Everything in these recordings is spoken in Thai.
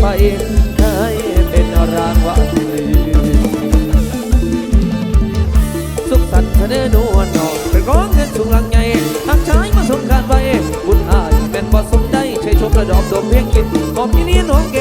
ไปใครเป็นรางวัลสุขสันต์เสนอนวลนอนเป็นร้องเงินสุขหลังใหญ่หักชายมาสมการไว้บุญอาจเป็นบอสมได้ใช้ชมระดอบดมเพียงกินขอบที่นี้น้องเก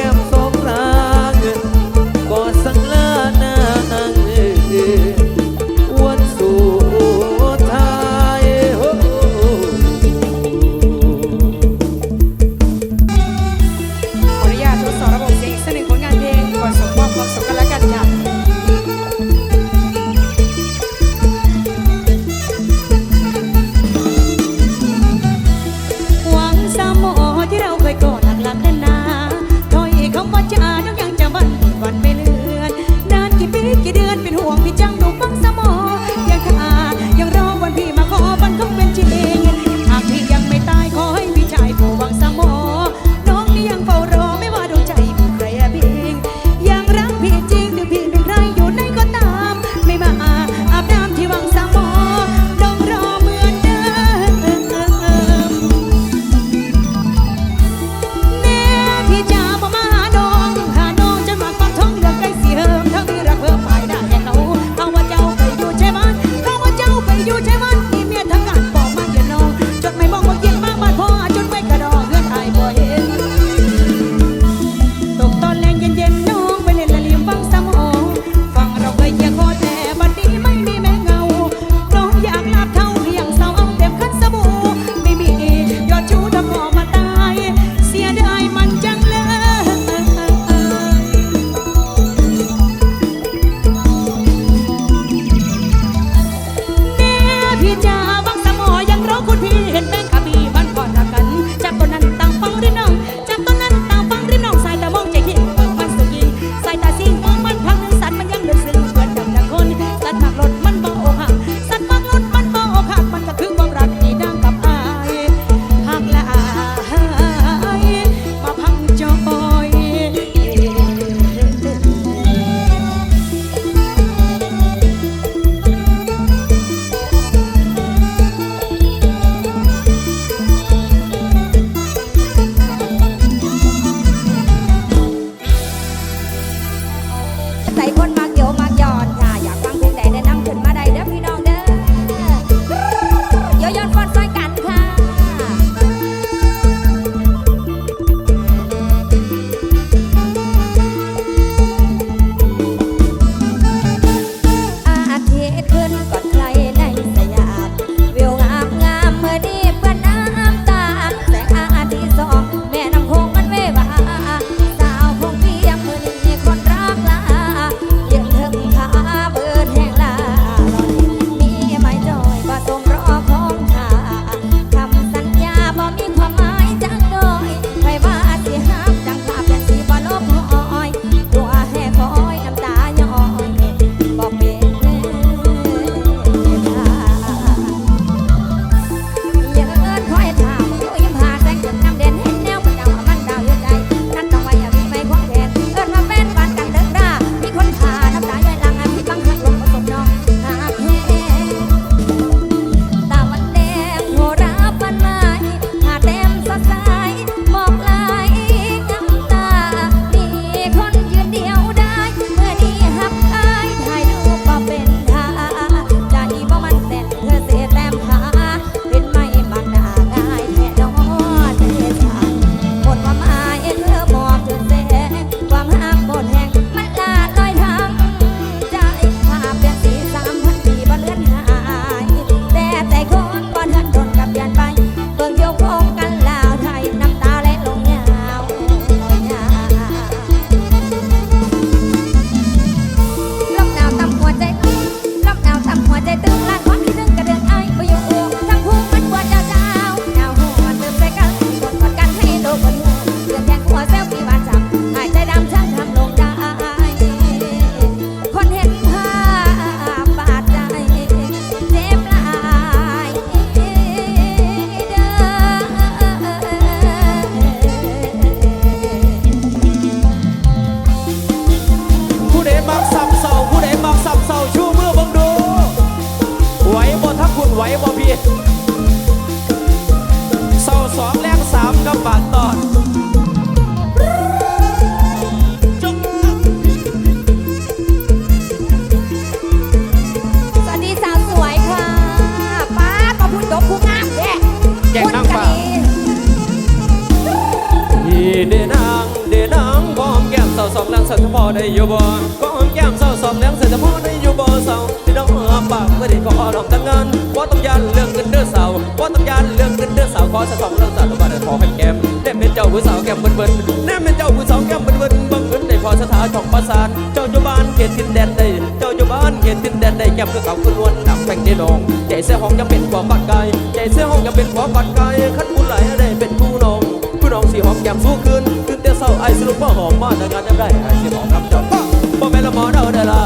สองแรงเสร็จพอได้อยู่บ่พร้อมแก้มเศร้าสองแรงเสร็จพอได้อยู่บ่เศร้าที่น้องเอปากไม่ได้ขอลองแต่งงานว่าต้องยันเรื่องเงินเด้อเศร้าวว่าต้องยันเรื่องเงินเด้อเศร้าขอสักสองเรื่องสาวบ้านขอให้แก้มได้เป็นเจ้าผู้สาวแก้มเบิ่นๆแน่เป็นเจ้าผู้สาวแก้มเบิ่นๆบังเอิญได้พอสถานช่องประสานเจ้าอยู่บ้านเขตทินแดนได้เจ้าอยู่บ้านเขตทินแดนได้แก้มคือเขาคุณนวลนักแป้งได้ดองใจเสียห้องยังเป็นความบัดกายใจเสียห้องยังเป็นความบัดกายคันผู้ไหลได้เป็นผู้น้องผู้น้องสีหอมแก้มสู้คืนคืน เศร้าไอ้สรุปว่าหอมมาแต่งานยังได้ไอ้สิหอมรับจ้าป้าบ่แม่นละหมอเด้อเด้อล่ะ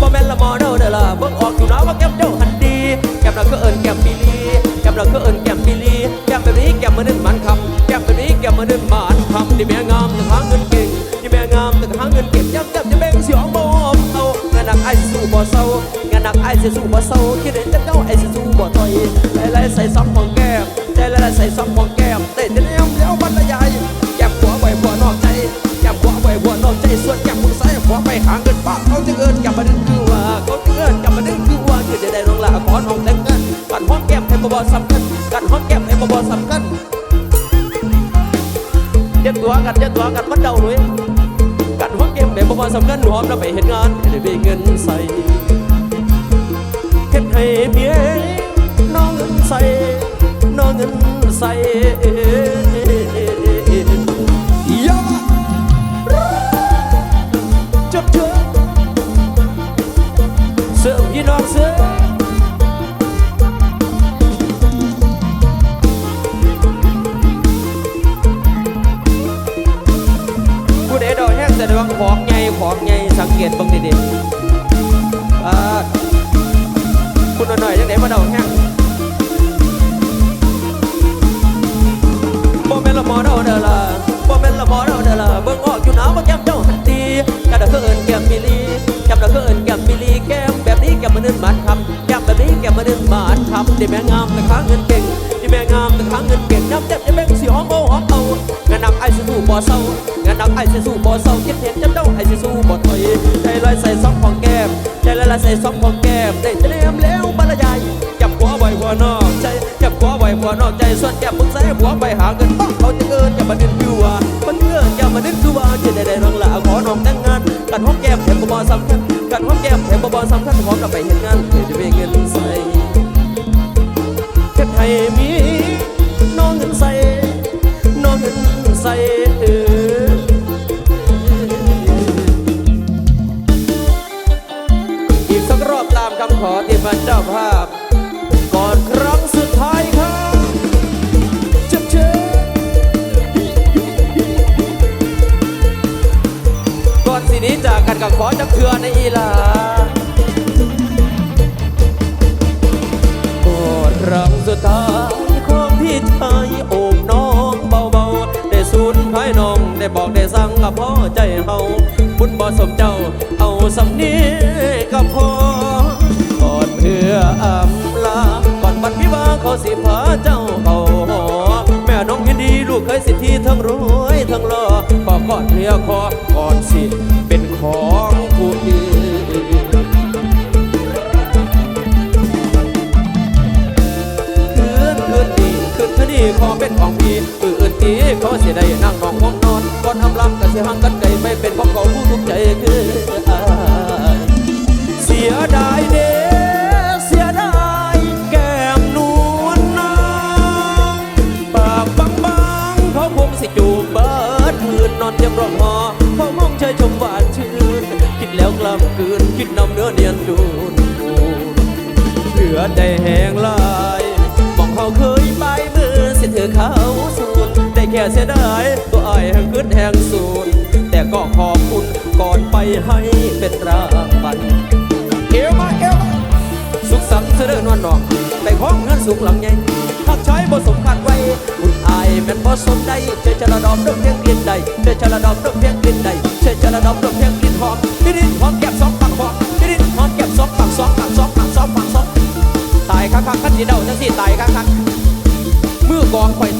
บ่แม่นละหมอเด้อเด้อล่ะเบิ่งออกอยู่นะว่าแก้มเจ้าหันดีแก้มเราก็เอิ้นแก้มบิลีแก้มเราก็เอิ้นแก้มบิลีแก้มแบบนี้แก้มมือนึ่งมันคำแก้มแบบนี้แก้มมือนึ่งมันคำที่แม่งามแต่หาเงินเก่งที่แม่งามแต่หาเงินเก็บย้ำย้ำจะแบ่งสิหอมบ่หอมเอางานหนักไอ้สิสู้บ่เศร้างานหนักไอ้สิสู้บ่เศร้าคิดเห็นแต่เจ้าไอ้สิสู้บ่ถอยใจไล่ใส่ซ้ำของแก สำคัญหอมแล้วไปเห็นงานให้ได้เงินใส่เฮ็ดให้เมียน้องเงินใส่น้องเงินใส่ จะแบ่งสิหอมบ่หอมเอางานหนักไอ้สิสู้บ่เศร้างานหนักไอ้สิสู้บ่เศร้าคิดเห็นจำเจ้าไอ้สิสู้บ่ถอยใจลอยใส่ซองของแก้มใจลอยใส่ซองของแก้มได้เตรียมแล้วบรรยายจับหัวไกับขอจักเทือในอีลาครั้งสุดท้ายของพี่ชายโอบน้องเบาๆ ได้สูญภายน้องได้บอกได้สั่งกับพ่อใจเฮาบุญบ่สมเจ้าเอาสำนี้ก็พอก่อนเพื่ออำลา ก่อนวันวิวาเขาสิพาเจ้าเขาหอแม่น้องยินดีลูกเคยสิทธิทั้งรวยทั้งรอขอกอนเรียคอกอนสิ คืนคืนดีขอเป็นของพี่อื่นตีขอเสียได้นั่งนองห้องนอนก่อนทำลำกันเสียห่างกันไกลไม่เป็นของเขาผู้ทุกใจคืออายเสียดายเด้เสียดายแก้มนวลนางปากบางบางๆเขาคงสิจูบเบิดคืนนอนเตียงร้องหอเขามองเชยชมหวานชื่นคิดแล้วกล้ำกืนคิดนำเนื้อเนียนดูนลือใจแหงลา ได้แค่เสียดายตัวอ้ายแห่งคืนแห่งสูญแต่ก็ขอบคุณก่อนไปให้เป็นตรางวัลเอวมาเอวมาสุขสันต์เสด็จนวลนองไปพ้องเงินสุขหลังใหญ่พักใช้บ่สมคัดไว้คุณอายแม่นบ่สมได้เจอจะระดอมดอกเพียงกลิ่นใดเจอจะระดอมดอกเพียงกลิ่นใดเจอจะระดอมดอกเพียงกลิ่นหอมพี่ดินหอมแก้มสองปากหอมพี่ดินหอมแก้มสองปากสองปากสองปากสองปากสองตายคักคักคันสีเดาจังสิตายคักคักมือกองข่อย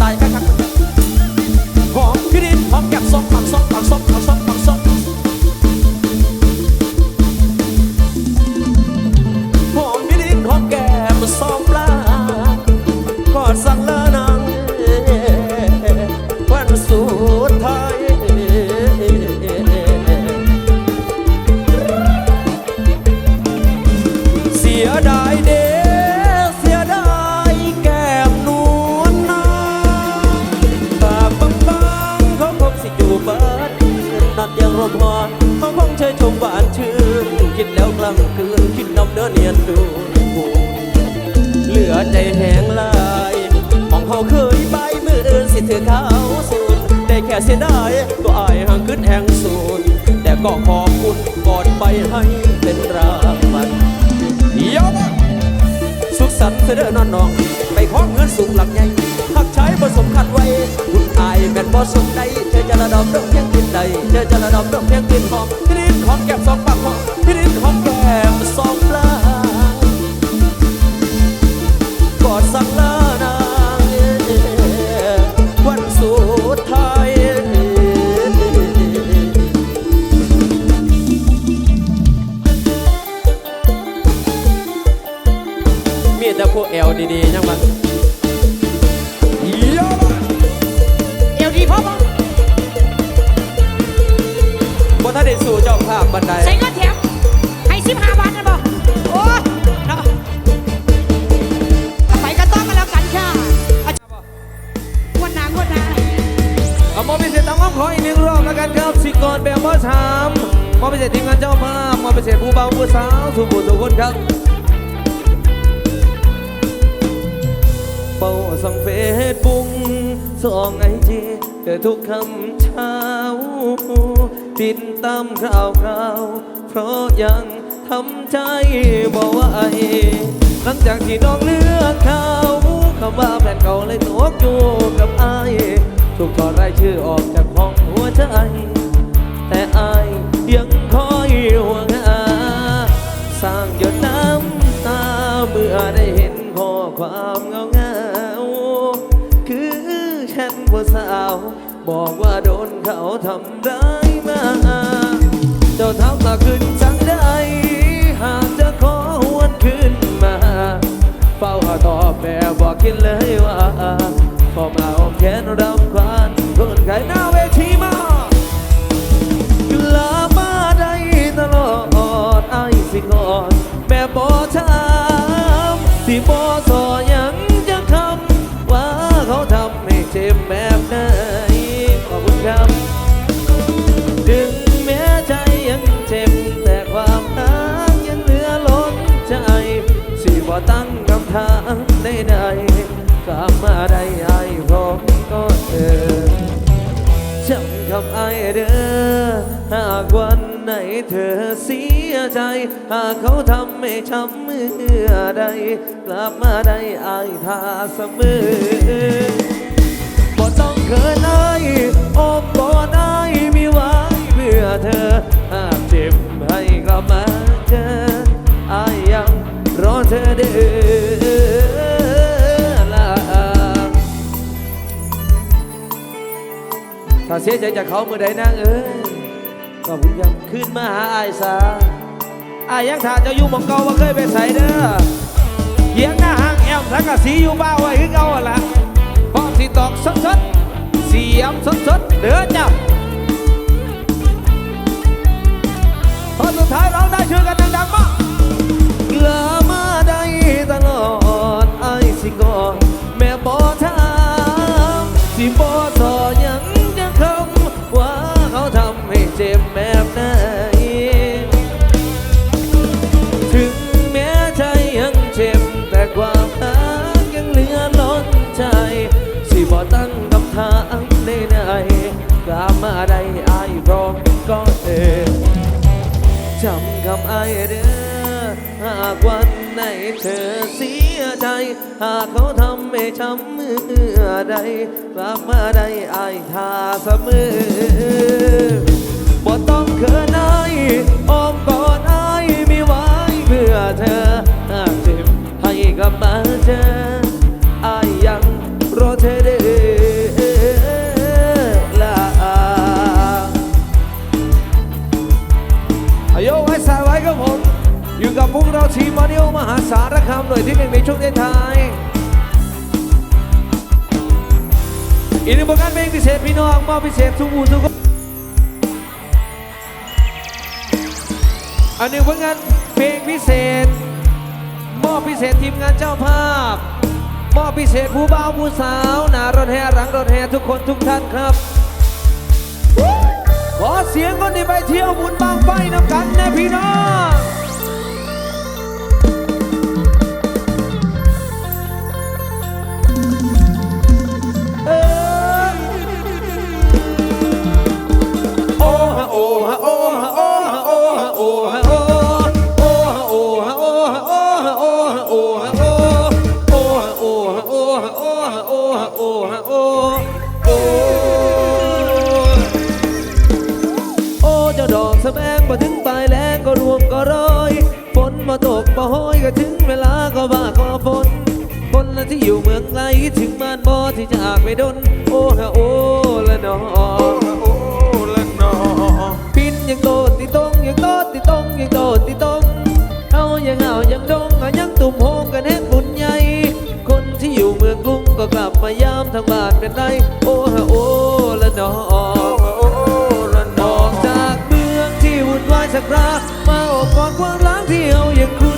ใจแห้งลายมองเขาเคยไปมืออื่นสิเธอเขาสูญได้แค่เสียดายตัวอายห่างขึ้นแห่งสูญแต่ก็ขอบคุณกอนไปให้เป็นรางวัลยอมสุขสันต์เสด็จนอนนอง ไปของเงินสูงหลักใหญ่หักใช้ผสมคัดไว้คุณอายแม่นบ่สมใดเธอจะระดมดอกเพียงกินใดเธอจะระดมดอกเพียงกินหอมพี่ลิ้นหอมแก้มสองปากหอมำเช้าติดตามข่าวคราว เพราะยังทำใจบ่ไหวหลังจากที่น้องเลือกเขาคำว่าแฟนเก่าเลยตกอยู่กับอายถูกถอดรายชื่อออกจากห้องหัวใจ แต่อายยังคอยห่วงหาสร้างหยดน้ำตาเมื่อได้เห็นข้อความเงาเงาคือแชทผู้สาว บอกว่าโดนเขาทำร้ายมา เจ้าทำมาขึ้นจังได้ หากจะขอหวนคืนมาเฝ้าตอบแม่บอกคิดเลยว่าพอมาอมแขนรำควานคนไข้หน้าเวท ตั้งคำถามใดๆกลับมาได้ไอ้ผมก็เออจำคำไอายเด้อหากวันไหนเธอเสียใจ หากเขาทำให้ช้ำเมื่อใด กลับมาได้ไอายท่าเสมอบ่ต้องเขินไอายโอบกอดไอายมีไว้เพื่อเธอหากเจ็บให้กลับมาเจอไอายยังรอเธอเด้อ ถ้าเสียใจจากเขาเมื่อใดนางเอ้ยก็บุญยังขึ้นมาหาอายสาอายยังถ่าเจะอยู่หมองเก่าว่าเคยไปใส่เด้อเยียงหน้าหางแอมทั้งกะสีอยู่บ้าไว้คือเก่าละพร้อมสีตอกสดสดเสียมสดสดเด้อจ้าพอสุดท้ายเราได้ชื่อกันดังๆมากกลับมาได้ตลอดไอ้ายสิกอ็บแบบไหนถึงแม้ใจยังเจ็บ แต่ความรักยังเหลือล้นใจ สิบ่ตั้งคำถามใดๆกลับมาได้อายร้องก็เออจำคำอายเด้อหากวันไหนเธอเสียใจ หากเขาทำให้ช้ำเมื่อใดกลับมาได้อายทาเสมอ บ่ต้องเขินอายอ้อมกอดอายไม่ไหวเพื่อเธอหากเจ็บให้กลับมาเจออายยังรอเธอเด้อลาอายุไว้สายไว้ครับผม อยู่กับพวกเราทีมมาริโอมหาสารคามหน่วยที่หนึ่งในช่วงท้ายอีกหนึ่งผลงานเพลงพิเศษพี่น้องมอบพิเศษทุกผู้ทุก อันนึ่งผลงานเพลงพิเศษ มอบพิเศษทีมงานเจ้าภาพ มอบพิเศษผู้บ่าวผู้สาวหนารถแห่หลังรถแห่ทุกคนทุกท่านครับ ขอเสียงคนที่ไปเที่ยวบุญบางไฟน้ำกันนะพี่น้อง เวลาก็ว่าก็ฝนคนละที่อยู่เมืองไกลคิดถึงบ้านบ่ที่จะอาจไปดน โอ้ฮะโอ้ละนอโอ้ละนอปินยังโตดติตรงยังโตดติตรงยังโตดติตรงเอายังเอายังดงเอายังตุ่มโฮมกันแฮกบุญใหญ่คนที่อยู่เมืองกรุงก็กลับมายามทางบ้านเป็นไรโอ้ฮะโอ้ละนอออกจากเมืองที่วุ่นวายสักครามาโอบกอดความรักที่เฮายังคุ้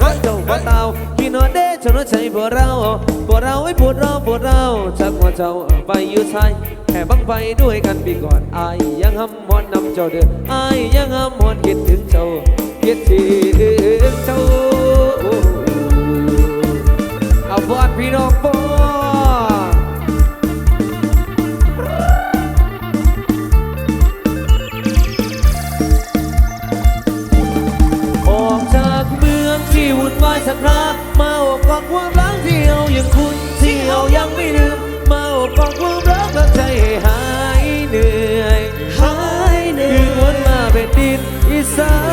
ก็เจ้าว่าเตากินนอนเด้จนว่าใจพวกเราพวกเราไอ้ปวดเราปวดเราจักว่าเจ้าไปอยู่ชายแค่บังไฟด้วยกันปีก่อนอายยังหำมอนนำเจ้าเดินอายยังหำมอนคิดถึงเจ้าคิดถึงเจ้าเอาบอดพี่น้องบอ ชักพระมาบกอดความรักที่เอายังคุณที่เอายังไม่ลืมเมาบกอดความรักแล้ใจหายเหนื่อยหายเหนื่อยวันมาเป็นดินอีสาน